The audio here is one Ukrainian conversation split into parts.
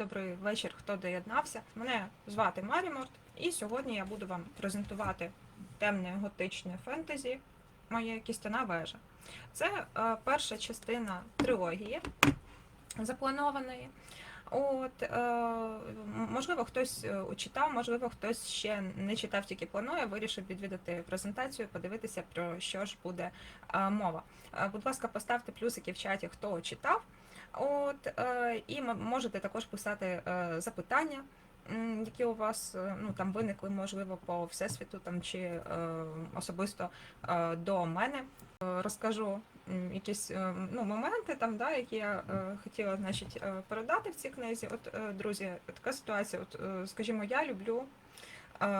добрий вечір, хто доєднався. Мене звати Маріморт, і сьогодні я буду вам презентувати темне готичне фентезі Моя кістяна вежа. Це е, перша частина трилогії запланованої. От, е, можливо, хтось е, читав, можливо, хтось ще не читав, тільки планує, вирішив відвідати презентацію, подивитися, про що ж буде е, мова. Е, Будь ласка, поставте плюсики в чаті, хто читав. От, е, і можете також писати е, запитання, які у вас е, ну, там виникли, можливо, по всесвіту там, чи особисто до мене. Розкажу якісь ну, моменти, там, да, які я хотіла значить, передати в цій книзі. От, друзі, така ситуація. От, скажімо, я люблю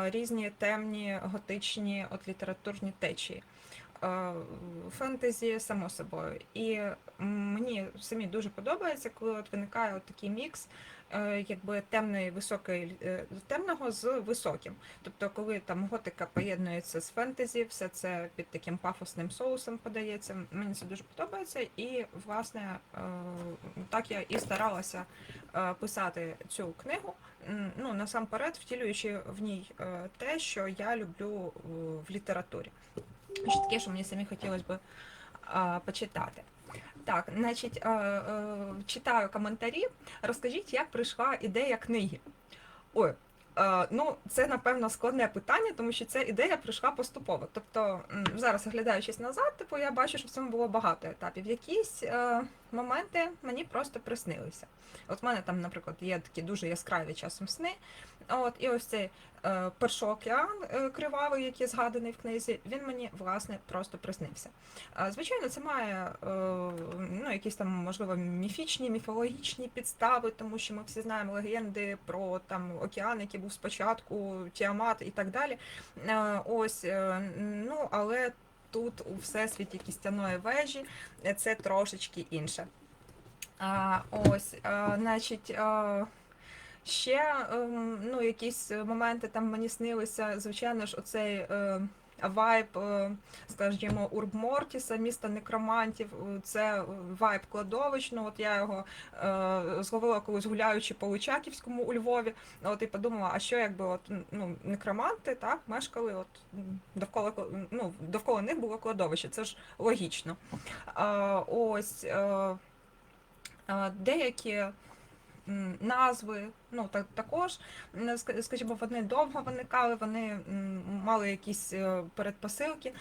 різні темні, готичні от, літературні течії. Е, Фентезі, само собою. І мені самі дуже подобається, коли от виникає от такий мікс е, якби темної високої е, темного з високим. Тобто, коли там готика поєднується з фентезі, все це під таким пафосним соусом подається. Мені це дуже подобається, і власне так я і старалася писати цю книгу. Ну насамперед, втілюючи в ній те, що я люблю в літературі. Що таке, що мені самі хотілося б е, почитати. Так, значить, е, е, читаю коментарі. Розкажіть, як прийшла ідея книги. Ой, е, ну це напевно складне питання, тому що ця ідея прийшла поступово. Тобто, зараз оглядаючись назад, типу, я бачу, що в цьому було багато етапів. Якісь е, моменти мені просто приснилися. От в мене там, наприклад, є такі дуже яскраві часом сни. От, і ось цей е, перший океан е, кривавий, який згаданий в книзі, він мені власне просто приснився. Е, Звичайно, це має е, ну, якісь там, можливо, міфічні, міфологічні підстави, тому що ми всі знаємо легенди про там океан, який був спочатку, Тіамат і так далі. Е, Ось, е, ну, але тут у всесвіті кістяної вежі е, це трошечки інше. А, ось, а, значить, а, ще ем, ну, якісь моменти там мені снилися, звичайно ж, оцей е, вайб, е, скажімо, Урбмортіса, міста некромантів, е, це вайб кладовищ. Ну, от я його е, зловила колись гуляючи по Личаківському у Львові. От і подумала, а що якби от ну, некроманти так мешкали от довкола ну, довкола них було кладовище. Це ж логічно. Ось. Деякі назви, ну так також, скажімо, вони довго виникали, вони мали якісь е, передпосилки.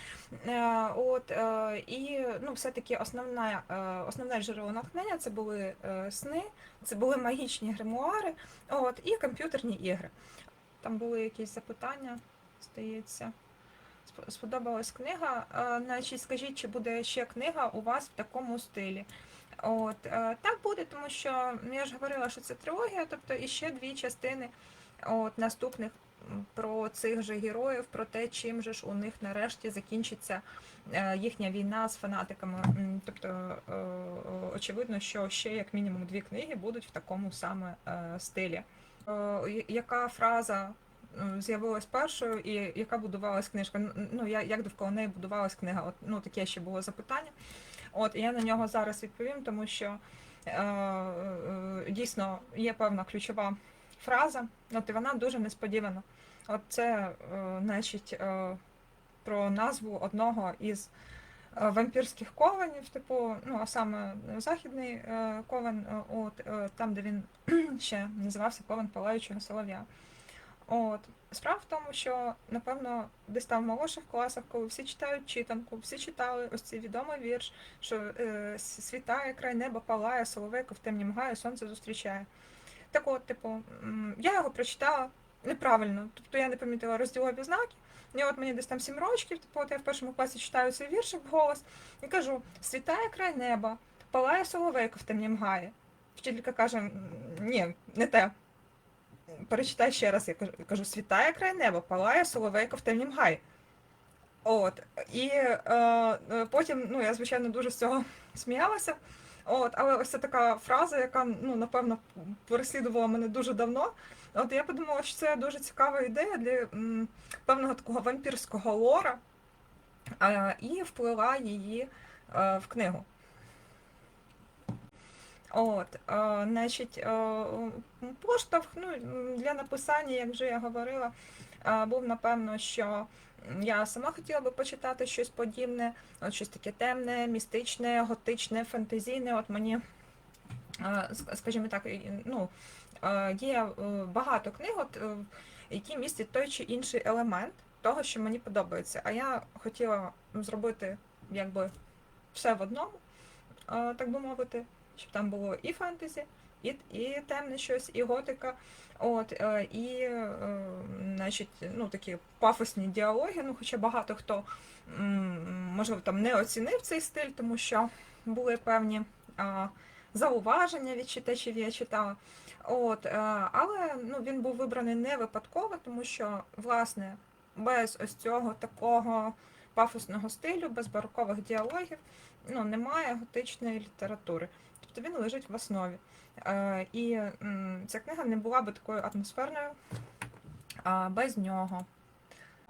Е, От, е, і ну, все-таки основне, основне джерело натхнення це були сни, це були магічні гримуари, от, і комп'ютерні ігри. Там були якісь запитання, здається. Сподобалась книга. Значить, скажіть, чи буде ще книга у вас в такому стилі? От е, так буде, тому що ну, я ж говорила, що це трилогія, тобто і ще дві частини от, наступних про цих же героїв, про те, чим же ж у них нарешті закінчиться е, їхня війна з фанатиками. Тобто, е, очевидно, що ще як мінімум дві книги будуть в такому саме стилі. Яка фраза з'явилась першою і яка будувалась книжка? Ну, я- як довкола неї будувалась книга? От, ну, таке ще було запитання. От я на нього зараз відповім, тому що е, е, дійсно є певна ключова фраза, от і вона дуже несподівана. От це, е, значить, е, про назву одного із е, вампірських ковенів, типу, ну а саме західний е, ковен, е, от е, там, де він ще називався ковен палаючого солов'я. От. Справа в тому, що напевно десь там в молодших класах, коли всі читають читанку, всі читали ось цей відомий вірш, що е, світає край неба, палає, соловейко в темні мгає, сонце зустрічає. Так от, типу, я його прочитала неправильно, тобто я не помітила розділові знаки. І от мені десь там сім років, типу, от я в першому класі читаю цей віршик вголос і кажу: світає край неба, палає соловейко в темні мгає. Вчителька каже: ні, не те. Перечитай ще раз, я кажу, кажу світає край неба, палає соловейко в темнім гаї. От. І е, е, потім, ну, я, звичайно, дуже з цього сміялася. От, але ось це така фраза, яка, ну, напевно, переслідувала мене дуже давно. От я подумала, що це дуже цікава ідея для м, певного такого вампірського лора, е, і вплила її е, в книгу. От, е, значить, е, поштовх ну, для написання, як вже я говорила, е, був напевно, що я сама хотіла би почитати щось подібне, от щось таке темне, містичне, готичне, фантазійне. От мені, е, скажімо так, ну, е, є багато книг, от, які містять той чи інший елемент того, що мені подобається. А я хотіла зробити якби все в одному, е, так би мовити, щоб там було і фентезі, і, і темне щось, і готика. От, е, і, е, значить, ну, такі пафосні діалоги, ну, хоча багато хто, можливо, там не оцінив цей стиль, тому що були певні зауваження від читачів, я читала. От, е, але ну, він був вибраний не випадково, тому що, власне, без ось цього такого пафосного стилю, без барокових діалогів, ну, немає готичної літератури. Тобто він лежить в основі. Е, і ця книга не була би такою атмосферною без нього.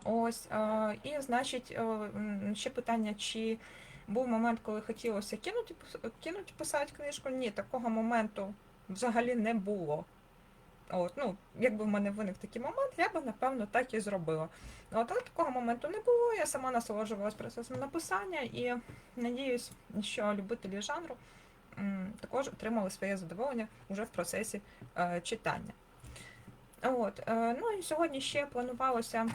Ось, е, і, значить, е, ще питання, чи був момент, коли хотілося кинути, кинути писати книжку? Ні, такого моменту взагалі не було. От, ну, якби в мене виник такий момент, я би, напевно, так і зробила. От, але такого моменту не було, я сама насолоджувалась процесом написання і надіюсь, що любителі жанру також отримали своє задоволення вже в процесі е, читання. От, е, ну і сьогодні ще планувалося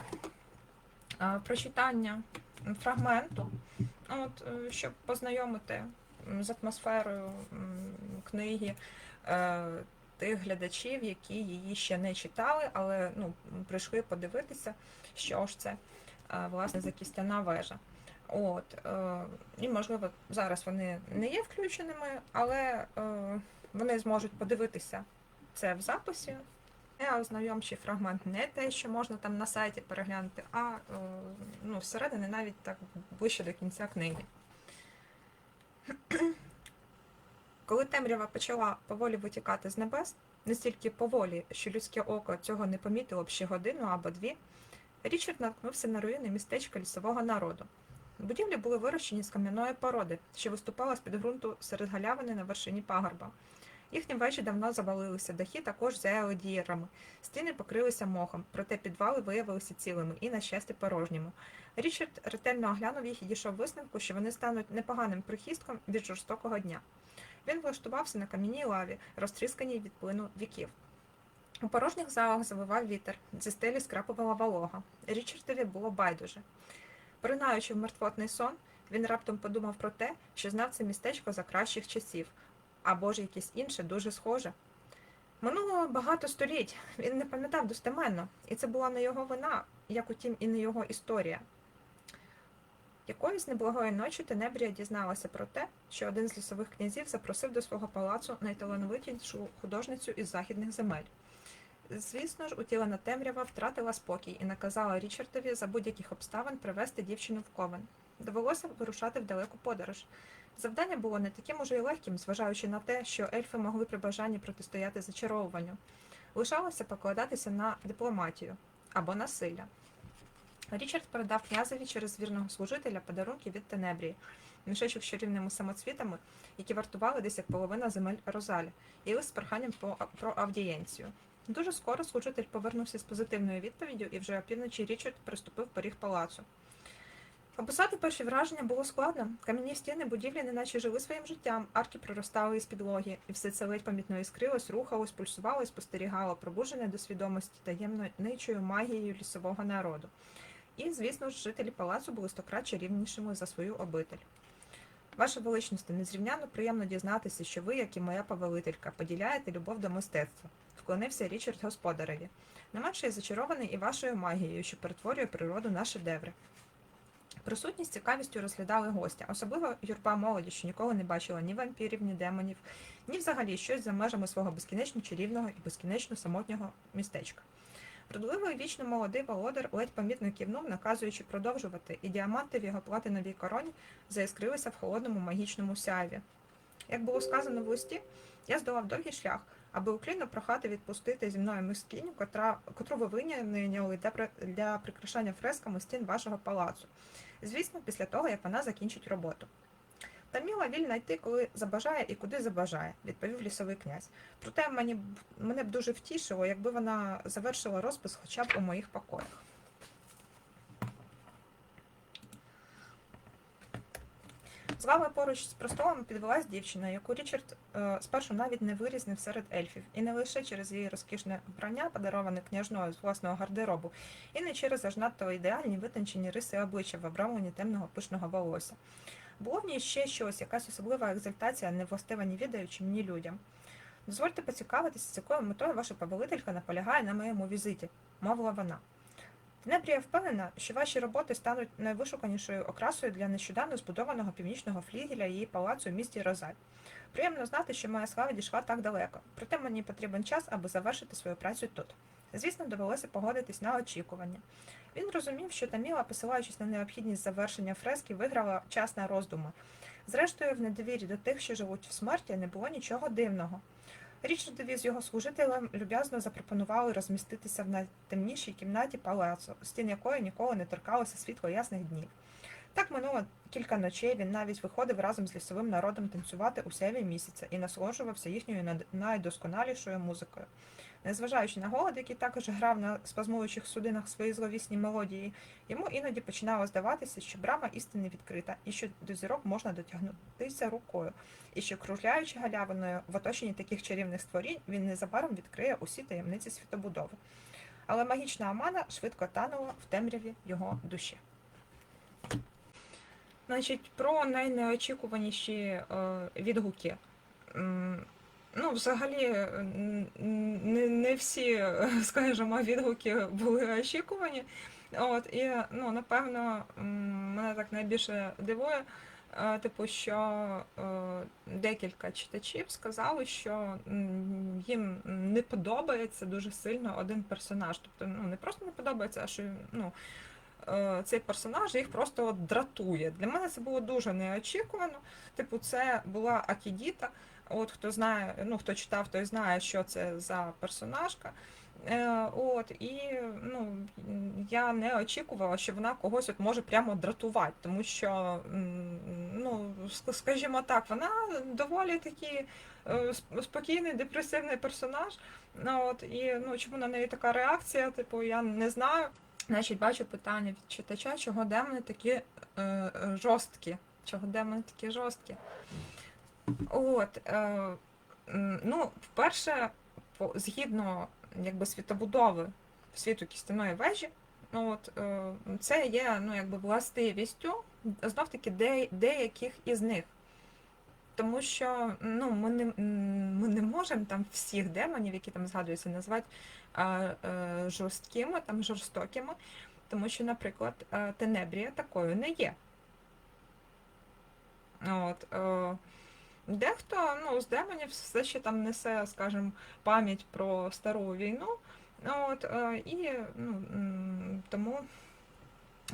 е, прочитання фрагменту, от, щоб познайомити з атмосферою книги тих глядачів, які її ще не читали, але ну, прийшли подивитися, що ж це власне за кістяна вежа. От, е, і можливо зараз вони не є включеними, але е, вони зможуть подивитися це в записі. Не ознайомчий фрагмент, не те, що можна там на сайті переглянути, а е, ну, всередині навіть так ближче до кінця книги. Коли темрява почала поволі витікати з небес, настільки поволі, що людське око цього не помітило б ще годину або дві, Річард наткнувся на руїни містечка лісового народу. Будівлі були вирощені з кам'яної породи, що виступала з-під ґрунту серед галявини на вершині пагорба. Їхні вежі давно завалилися, дахи також зяяли дірами, стіни покрилися мохом, проте підвали виявилися цілими і, на щастя, порожніми. Річард ретельно оглянув їх і дійшов висновку, що вони стануть непоганим прихистком від жорстокого дня. Він влаштувався на кам'яній лаві, розтрісканій від плину віків. У порожніх залах завивав вітер, зі стелі скрапувала волога. Річардові було байдуже. Поринаючи в мертвотний сон, він раптом подумав про те, що знав це містечко за кращих часів, або ж якесь інше дуже схоже. Минуло багато століть, він не пам'ятав достеменно, і це була не його вина, як утім і не його історія. Якоїсь неблагої ночі Тенебрія дізналася про те, що один з лісових князів запросив до свого палацу найталановитішу художницю із західних земель. Звісно ж, утілена темрява втратила спокій і наказала Річардові за будь-яких обставин привезти дівчину в ковен. Довелося вирушати в далеку подорож. Завдання було не таким уже й легким, зважаючи на те, що ельфи могли при бажанні протистояти зачаровуванню. Лишалося покладатися на дипломатію або насилля. Річард передав князеві через вірного служителя подарунки від Тенебрії, мішечок з чарівними самоцвітами, які вартували десь як половина земель Розалі, і лист з проханням про, про авдієнцію. Дуже скоро служитель повернувся з позитивною відповіддю, і вже опівночі Річард приступив поріг палацу. Описати перші враження було складно. Кам'яні стіни будівлі неначе жили своїм життям, арки проростали із підлоги, і все це ледь помітно іскрилось, рухалось, пульсувало і спостерігало, пробуджене до свідомості таємничою магією лісового народу. І, звісно ж, жителі палацу були стократ чарівнішими за свою обитель. Ваша величність, незрівняно приємно дізнатися, що ви, як і моя повелителька, поділяєте любов до мистецтва, вклонився Річард господареві. Не менше я зачарований і вашою магією, що перетворює природу на шедеври. Присутність з цікавістю розглядали гостя, особливо юрба молоді, що ніколи не бачила ні вампірів, ні демонів, ні взагалі щось за межами свого безкінечно чарівного і безкінечно самотнього містечка. Вродливий вічно молодий володар ледь помітно кивнув, наказуючи продовжувати, і діаманти в його платиновій короні заіскрилися в холодному магічному сяйві. Як було сказано в листі, я здолав довгий шлях, аби уклінно прохати відпустити зі мною мискіню, котра, котру ви виняли для, для прикрашання фресками стін вашого палацу. Звісно, після того, як вона закінчить роботу. Таміла вільна йти, коли забажає і куди забажає, відповів лісовий князь. Проте мені мене б дуже втішило, якби вона завершила розпис хоча б у моїх покоях. З вами поруч з престолом підвелась дівчина, яку Річард е, спершу навіть не вирізнив серед ельфів, і не лише через її розкішне вбрання, подароване княжною з власного гардеробу, і не через аж надто ідеальні витончені риси обличчя в обрамленні темного пишного волосся. Було в ній ще щось, якась особлива екзальтація, не властива ні відаючим, ні людям. Дозвольте поцікавитися, з якою метою ваша повелителька наполягає на моєму візиті, мовила вона. Тенебрія впевнена, що ваші роботи стануть найвишуканішою окрасою для нещодавно збудованого північного флігеля її палацу в місті Розаль. Приємно знати, що моя слава дійшла так далеко, проте мені потрібен час, аби завершити свою працю тут. Звісно, довелося погодитись на очікування. Він розумів, що Таміла, посилаючись на необхідність завершення фрески, виграла час на роздуми. Зрештою, в недовірі до тих, що живуть в смерті, не було нічого дивного. Річардові з його служителем люб'язно запропонували розміститися в найтемнішій кімнаті палацу, стін якої ніколи не торкалося світло ясних днів. Так минуло кілька ночей, він навіть виходив разом з лісовим народом танцювати у сяві місяця і насолоджувався їхньою найдосконалішою музикою. Незважаючи на голод, який також грав на спазмуючих судинах свої зловісні мелодії, йому іноді починало здаватися, що брама істини відкрита, і що до зірок можна дотягнутися рукою, і що, кружляючи галявиною в оточенні таких чарівних створінь, він незабаром відкриє усі таємниці світобудови. Але магічна омана швидко танула в темряві його душі. Значить, про найнеочікуваніші е, відгуки. Ну, взагалі, не, не всі, е, скажімо, відгуки були очікувані. От, і, ну, напевно, мене так найбільше дивує, е, типу, що е, декілька читачів сказали, що їм не подобається дуже сильно один персонаж. Тобто, ну, не просто не подобається, а що ну, е, цей персонаж їх просто дратує. Для мене це було дуже неочікувано. Типу, це була Акідіта. От хто знає, ну хто читав, той знає, що це за персонажка. Е, от, і ну, я не очікувала, що вона когось от може прямо дратувати, тому що, ну, скажімо так, вона доволі такий е, спокійний, депресивний персонаж. Ну, от, і ну, чому на неї така реакція, типу, я не знаю. Значить, бачу питання від читача, чого демони такі е, жорсткі. Чого демони такі жорсткі? От, е, ну, вперше, згідно якби, світобудови світу кістяної вежі, от, е, це є ну, якби, властивістю знов таки де, деяких із них. Тому що ну, ми, не, ми не можемо там всіх демонів, які там згадуються, назвати е, жорсткими, там, жорстокими, тому що, наприклад, Тенебрія такою не є. От, Дехто ну, з демонів все ще там несе, скажімо, пам'ять про стару війну. От, е, і ну, тому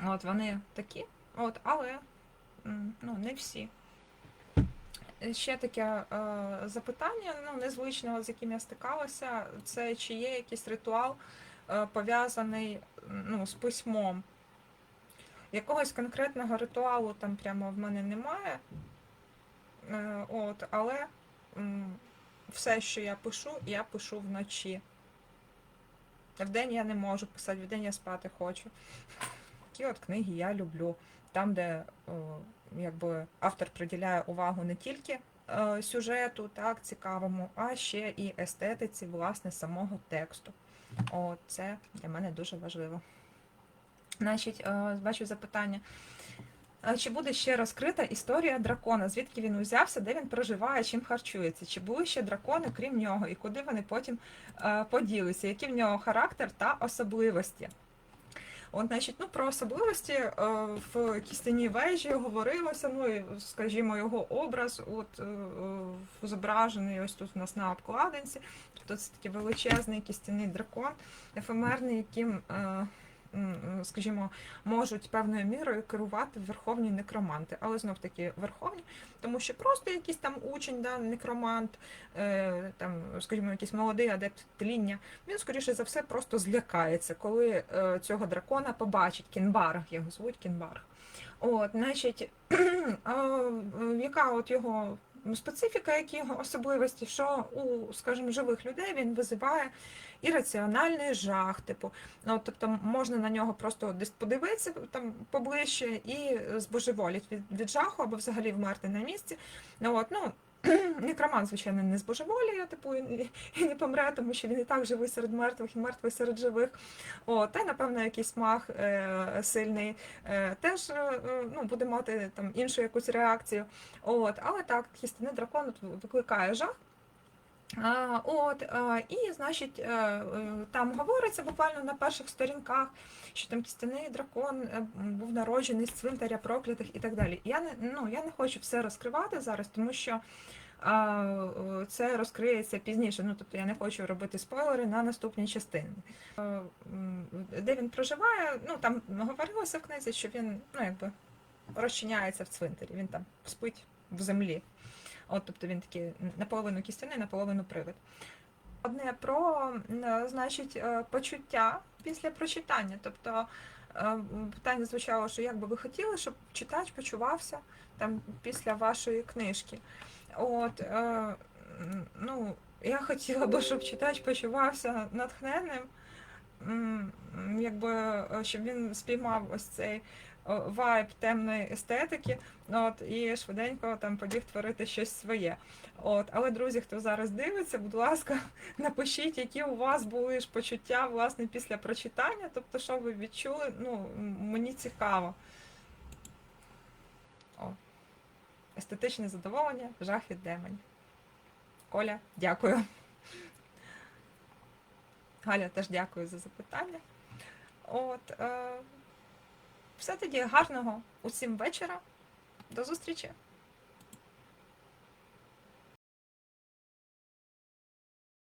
от, вони такі, от, але ну, не всі. Ще таке е, запитання, ну, незвичного, з яким я стикалася, це чи є якийсь ритуал е, пов'язаний ну, з письмом. Якогось конкретного ритуалу там прямо в мене немає. Е, От, але все, що я пишу, я пишу вночі. Вдень я не можу писати, вдень я спати хочу. Такі от книги я люблю. Там, де о, якби, автор приділяє увагу не тільки е, сюжету, так, цікавому, а ще і естетиці власне самого тексту. От, це для мене дуже важливо. Значить, е, бачу запитання. Чи буде ще розкрита історія дракона? Звідки він узявся, де він проживає, чим харчується? Чи були ще дракони, крім нього, і куди вони потім е, поділися? Які в нього характер та особливості? От, значить, ну про особливості е, в кістяній вежі говорилося. Ну і, скажімо, його образ, от е, зображений ось тут у нас на обкладинці. Тобто це такий величезний кістяний дракон, ефемерний, яким. Е, скажімо, можуть певною мірою керувати верховні некроманти, але знов таки верховні, тому що просто якийсь там учень, да, некромант, е, там, скажімо, якийсь молодий адепт тління, він, скоріше за все, просто злякається, коли е, цього дракона побачить Кінбарг, його звуть Кінбарг. От, значить, а, яка от його специфіка, які особливості, що у, скажімо, живих людей він визиває ірраціональний жах, типу, ну, тобто можна на нього просто десь подивитися там поближче і збожеволіть від, від жаху або взагалі вмерти на місці. Ну, от, ну, Некроман, звичайно, не збожеволіє, типу, і, не помре, тому що він і так живий серед мертвих і мертвий серед живих. О, та й, напевно, якийсь маг е, сильний е, теж е, е, ну, буде мати там іншу якусь реакцію. От, але так, хістини дракон викликає жах. От, і, значить, е, е, там говориться буквально на перших сторінках, що там кістяний дракон е, був народжений з цвинтаря проклятих і так далі. Я не, ну, я не хочу все розкривати зараз, тому що е, це розкриється пізніше. Ну, тобто я не хочу робити спойлери на наступні частини. Е, Де він проживає, ну там говорилося в книзі, що він ну, якби розчиняється в цвинтарі, він там спить в землі. От, тобто він такий наполовину кістяний, наполовину привид. Одне про значить, е, почуття після прочитання. Тобто е, питання звучало, що як би ви хотіли, щоб читач почувався там після вашої книжки. От, е, ну, я хотіла би, щоб читач почувався натхненним, якби, щоб він спіймав ось цей вайб темної естетики, от, і швиденько там побіг творити щось своє. От, але, друзі, хто зараз дивиться, будь ласка, напишіть, які у вас були ж почуття власне після прочитання, тобто, що ви відчули, ну, мені цікаво. О. Естетичне задоволення, жах від демонів. Коля, дякую. Галя, теж дякую за запитання. От, е, все тоді гарного усім вечора. До зустрічі!